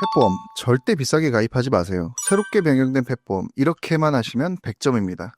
펫보험 절대 비싸게 가입하지 마세요. 새롭게 변경된 펫보험 이렇게만 하시면 100점입니다.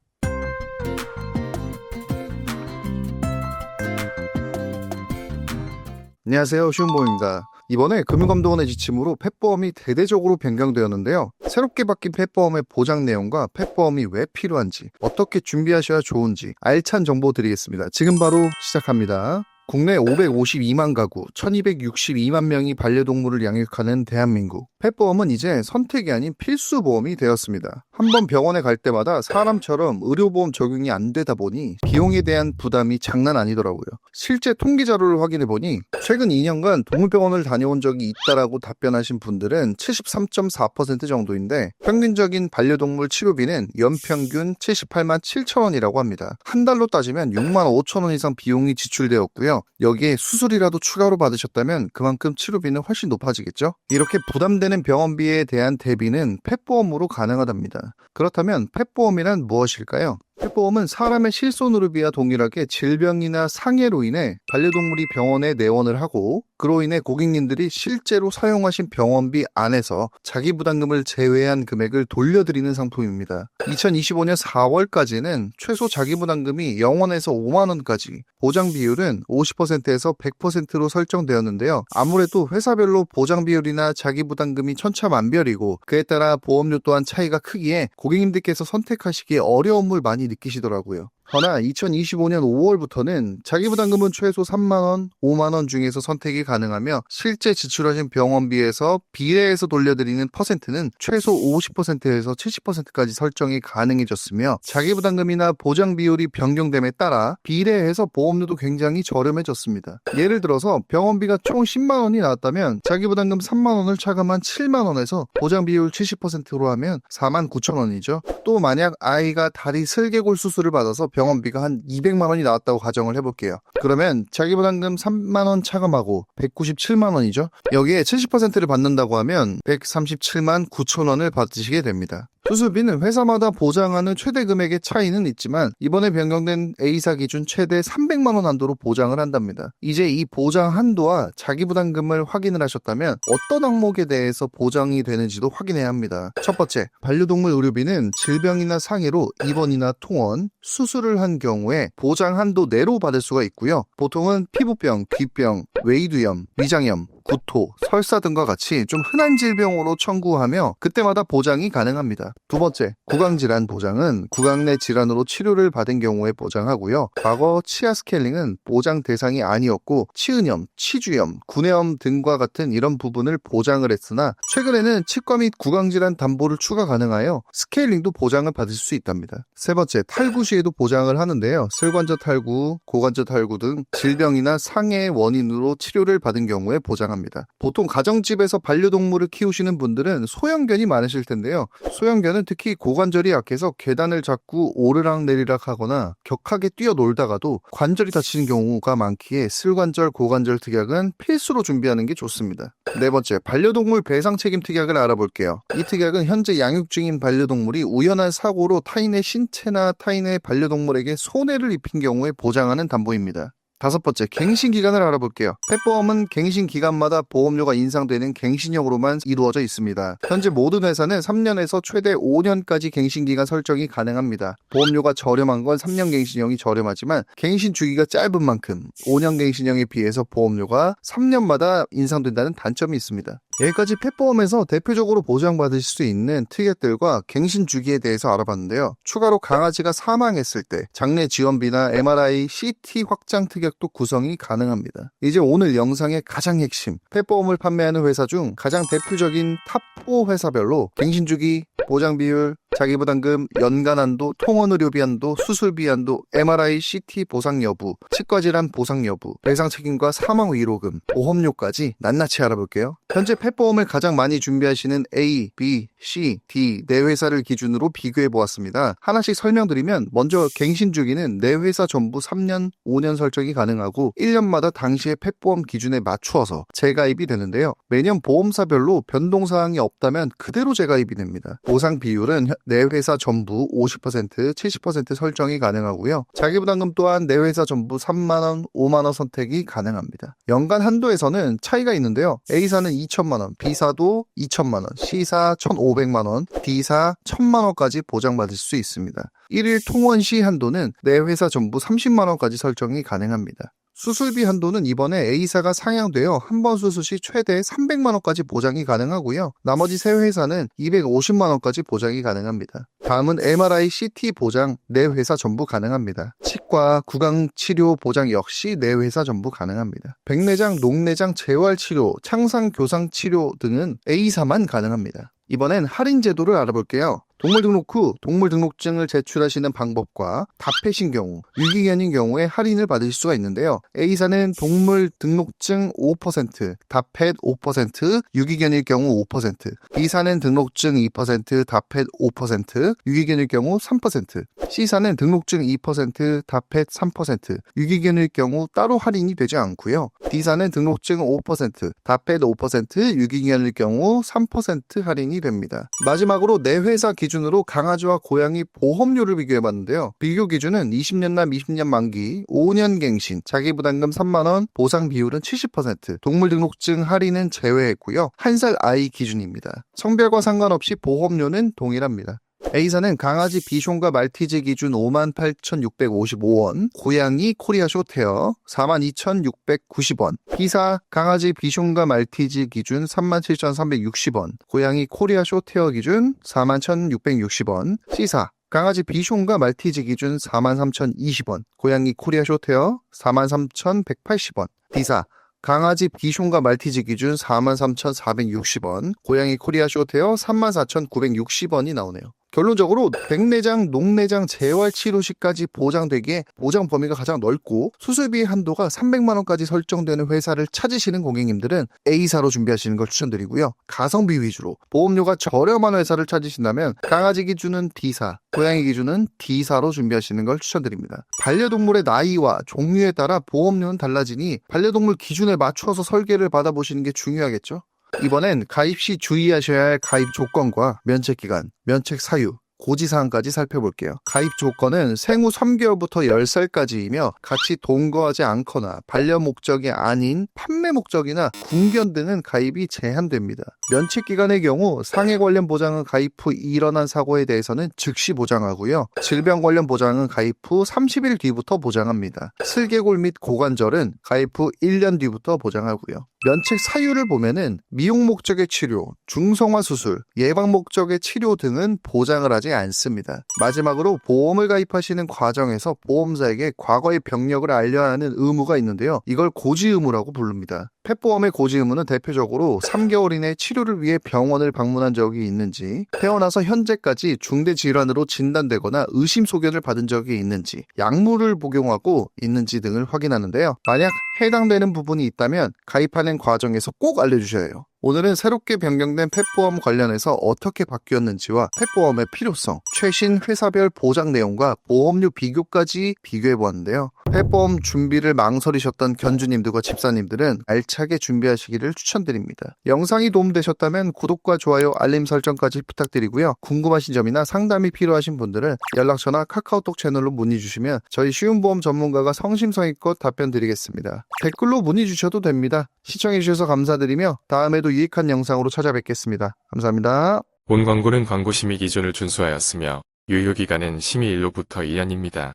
안녕하세요. 쉬운보입니다. 이번에 금융감독원의 지침으로 펫보험이 대대적으로 변경되었는데요. 새롭게 바뀐 펫보험의 보장 내용과 펫보험이 왜 필요한지, 어떻게 준비하셔야 좋은지 알찬 정보 드리겠습니다. 지금 바로 시작합니다. 국내 552만 가구, 1262만 명이 반려동물을 양육하는 대한민국. 펫보험은 이제 선택이 아닌 필수 보험이 되었습니다. 한 번 병원에 갈 때마다 사람처럼 의료보험 적용이 안 되다 보니 비용에 대한 부담이 장난 아니더라고요. 실제 통계 자료를 확인해 보니 최근 2년간 동물병원을 다녀온 적이 있다라고 답변하신 분들은 73.4% 정도인데 평균적인 반려동물 치료비는 연평균 78만 7천 원이라고 합니다. 한 달로 따지면 6만 5천 원 이상 비용이 지출되었고요. 여기에 수술이라도 추가로 받으셨다면 그만큼 치료비는 훨씬 높아지겠죠? 이렇게 부담되는 병원비에 대한 대비는 펫보험으로 가능하답니다. 그렇다면 펫보험이란 무엇일까요? 펫보험은 사람의 실손의료비와 동일하게 질병이나 상해로 인해 반려동물이 병원에 내원을 하고 그로 인해 고객님들이 실제로 사용하신 병원비 안에서 자기 부담금을 제외한 금액을 돌려드리는 상품입니다. 2025년 4월까지는 최소 자기 부담금이 0원에서 5만 원까지 보장 비율은 50%에서 100%로 설정되었는데요. 아무래도 회사별로 보장 비율이나 자기 부담금이 천차만별이고 그에 따라 보험료 또한 차이가 크기에 고객님들께서 선택하시기에 어려움을 많이 느끼시더라고요. 허나 2025년 5월부터는 자기 부담금은 최소 3만원, 5만원 중에서 선택이 가능하며 실제 지출하신 병원비에서 비례해서 돌려드리는 퍼센트는 최소 50%에서 70%까지 설정이 가능해졌으며 자기 부담금이나 보장 비율이 변경됨에 따라 비례해서 보험료도 굉장히 저렴해졌습니다. 예를 들어서 병원비가 총 10만원이 나왔다면 자기 부담금 3만원을 차감한 7만원에서 보장 비율 70%로 하면 4만 9천원이죠. 또 만약 아이가 다리 슬개골 수술을 받아서 병원비가 한 200만 원이 나왔다고 가정을 해볼게요. 그러면 자기 부담금 3만 원 차감하고 197만 원이죠. 여기에 70%를 받는다고 하면 137만 9천 원을 받으시게 됩니다. 수술비는 회사마다 보장하는 최대 금액의 차이는 있지만 이번에 변경된 A사 기준 최대 300만 원 한도로 보장을 한답니다. 이제 이 보장 한도와 자기 부담금을 확인을 하셨다면 어떤 항목에 대해서 보장이 되는지도 확인해야 합니다. 첫 번째, 반려동물 의료비는 질병이나 상해로 입원이나 통원, 수술을 한 경우에 보장 한도 내로 받을 수가 있고요. 보통은 피부병, 귀병, 웨이두염, 위장염, 구토, 설사 등과 같이 좀 흔한 질병으로 청구하며 그때마다 보장이 가능합니다. 두 번째, 구강질환 보장은 구강 내 질환으로 치료를 받은 경우에 보장하고요. 과거 치아 스케일링은 보장 대상이 아니었고 치은염, 치주염, 구내염 등과 같은 이런 부분을 보장을 했으나 최근에는 치과 및 구강질환 담보를 추가 가능하여 스케일링도 보장을 받을 수 있답니다. 세 번째, 탈구 시에도 보장을 하는데요. 슬관절 탈구, 고관절 탈구 등 질병이나 상해의 원인으로 치료를 받은 경우에 보장합니다. 합니다. 보통 가정집에서 반려동물을 키우시는 분들은 소형견이 많으실 텐데요. 소형견은 특히 고관절이 약해서 계단을 자꾸 오르락 내리락 하거나 격하게 뛰어놀다가도 관절이 다치는 경우가 많기에 슬관절, 고관절 특약은 필수로 준비하는 게 좋습니다. 네 번째, 반려동물 배상 책임 특약을 알아볼게요. 이 특약은 현재 양육 중인 반려동물이 우연한 사고로 타인의 신체나 타인의 반려동물에게 손해를 입힌 경우에 보장하는 담보입니다. 다섯 번째, 갱신 기간을 알아볼게요. 펫보험은 갱신 기간마다 보험료가 인상되는 갱신형으로만 이루어져 있습니다. 현재 모든 회사는 3년에서 최대 5년까지 갱신 기간 설정이 가능합니다. 보험료가 저렴한 건 3년 갱신형이 저렴하지만 갱신 주기가 짧은 만큼 5년 갱신형에 비해서 보험료가 3년마다 인상된다는 단점이 있습니다. 여기까지 펫보험에서 대표적으로 보장받으실 수 있는 특약들과 갱신 주기에 대해서 알아봤는데요. 추가로 강아지가 사망했을 때 장례 지원비나 MRI, CT 확장 특약도 구성이 가능합니다. 이제 오늘 영상의 가장 핵심, 펫보험을 판매하는 회사 중 가장 대표적인 탑4 회사별로 갱신 주기, 보장 비율, 자기 부담금, 연간 한도, 통원 의료비 한도, 수술비 한도, MRI, CT 보상 여부, 치과 질환 보상 여부, 배상 책임과 사망 위로금, 보험료까지 낱낱이 알아볼게요. 현재 펫보험을 가장 많이 준비하시는 A, B, C, D 네 회사를 기준으로 비교해 보았습니다. 하나씩 설명드리면 먼저 갱신 주기는 네 회사 전부 3년, 5년 설정이 가능하고 1년마다 당시의 펫보험 기준에 맞추어서 재가입이 되는데요. 매년 보험사별로 변동 사항이 없다면 그대로 재가입이 됩니다. 보상 비율은 내 회사 전부 50%, 70% 설정이 가능하고요. 자기부담금 또한 내 회사 전부 3만 원, 5만 원 선택이 가능합니다. 연간 한도에서는 차이가 있는데요. A사는 2천만 원, B사도 2천만 원, C사 1,500만 원, D사 1,000만원까지 보장받을 수 있습니다. 1일 통원 시 한도는 내 회사 전부 30만 원까지 설정이 가능합니다. 수술비 한도는 이번에 A사가 상향되어 한 번 수술 시 최대 300만원까지 보장이 가능하고요. 나머지 세 회사는 250만원까지 보장이 가능합니다. 다음은 MRI, CT 보장 내 회사 전부 가능합니다. 치과, 구강 치료 보장 역시 내 회사 전부 가능합니다. 백내장, 녹내장 재활 치료, 창상 교상 치료 등은 A사만 가능합니다. 이번엔 할인 제도를 알아볼게요. 동물 등록 후 동물 등록증을 제출하시는 방법과 답해신 경우, 유기견인 경우에 할인을 받으실 수가 있는데요. A사는 동물 등록증 5%, 답펫 5%, 유기견일 경우 5%, B사는 등록증 2%, 답펫 5%, 유기견일 경우 3%, C사는 등록증 2%, 답펫 3%, 유기견일 경우 따로 할인이 되지 않고요. D사는 등록증 5%, 답펫 5%, 유기견일 경우 3% 할인이 됩니다. 마지막으로 내 회사 기 준으로 강아지와 고양이 보험료를 비교해 봤는데요. 비교 기준은 20년 남 20년 만기, 5년 갱신, 자기부담금 3만원, 보상 비율은 70%, 동물 등록증 할인은 제외했고요. 한 살 아이 기준입니다. 성별과 상관없이 보험료는 동일합니다. A사는 강아지 비숑과 말티즈 기준 58,655원, 고양이 코리아 쇼테어 42,690원, B사 강아지 비숑과 말티즈 기준 37,360원, 고양이 코리아 쇼테어 기준 41,660원, C사 강아지 비숑과 말티즈 기준 43,020원, 고양이 코리아 쇼테어 43,180원, D사 강아지 비숑과 말티즈 기준 43,460원, 고양이 코리아 쇼테어 34,960원이 나오네요. 결론적으로 백내장, 녹내장 재활 치료 시까지 보장되기에 보장 범위가 가장 넓고 수술비 한도가 300만 원까지 설정되는 회사를 찾으시는 고객님들은 A사로 준비하시는 걸 추천드리고요. 가성비 위주로 보험료가 저렴한 회사를 찾으신다면 강아지 기준은 D사, 고양이 기준은 D사로 준비하시는 걸 추천드립니다. 반려동물의 나이와 종류에 따라 보험료는 달라지니 반려동물 기준에 맞추어서 설계를 받아보시는 게 중요하겠죠. 이번엔 가입 시 주의하셔야 할 가입 조건과 면책 기간, 면책 사유, 고지사항까지 살펴볼게요. 가입 조건은 생후 3개월부터 10살까지이며 같이 동거하지 않거나 반려 목적이 아닌 판매 목적이나 궁견 등은 가입이 제한됩니다. 면책 기간의 경우 상해 관련 보장은 가입 후 일어난 사고에 대해서는 즉시 보장하고요. 질병 관련 보장은 가입 후 30일 뒤부터 보장합니다. 슬개골 및 고관절은 가입 후 1년 뒤부터 보장하고요. 면책 사유를 보면은 미용 목적의 치료, 중성화 수술, 예방 목적의 치료 등은 보장을 하지 않습니다. 마지막으로 보험을 가입하시는 과정에서 보험사에게 과거의 병력을 알려야 하는 의무가 있는데요. 이걸 고지 의무라고 부릅니다. 펫보험의 고지 의무는 대표적으로 3개월 이내 치료를 위해 병원을 방문한 적이 있는지, 태어나서 현재까지 중대 질환으로 진단되거나 의심 소견을 받은 적이 있는지, 약물을 복용하고 있는지 등을 확인하는데요. 만약 해당되는 부분이 있다면 가입하는 과정에서 꼭 알려주셔야 해요. 오늘은 새롭게 변경된 펫보험 관련해서 어떻게 바뀌었는지와 펫보험의 필요성, 최신 회사별 보장 내용과 보험료 비교까지 비교해 보았는데요. 펫보험 준비를 망설이셨던 견주님들과 집사님들은 알차게 준비하시기를 추천드립니다. 영상이 도움되셨다면 구독과 좋아요, 알림 설정까지 부탁드리고요. 궁금하신 점이나 상담이 필요하신 분들은 연락처나 카카오톡 채널로 문의 주시면 저희 쉬운 보험 전문가가 성심성의껏 답변 드리겠습니다. 댓글로 문의 주셔도 됩니다. 시청해주셔서 감사드리며 다음에도 유익한 영상으로 찾아뵙겠습니다. 감사합니다. 본 광고는 광고 심의 기준을 준수하였으며 유효 기간은 심의 일로부터 2년입니다.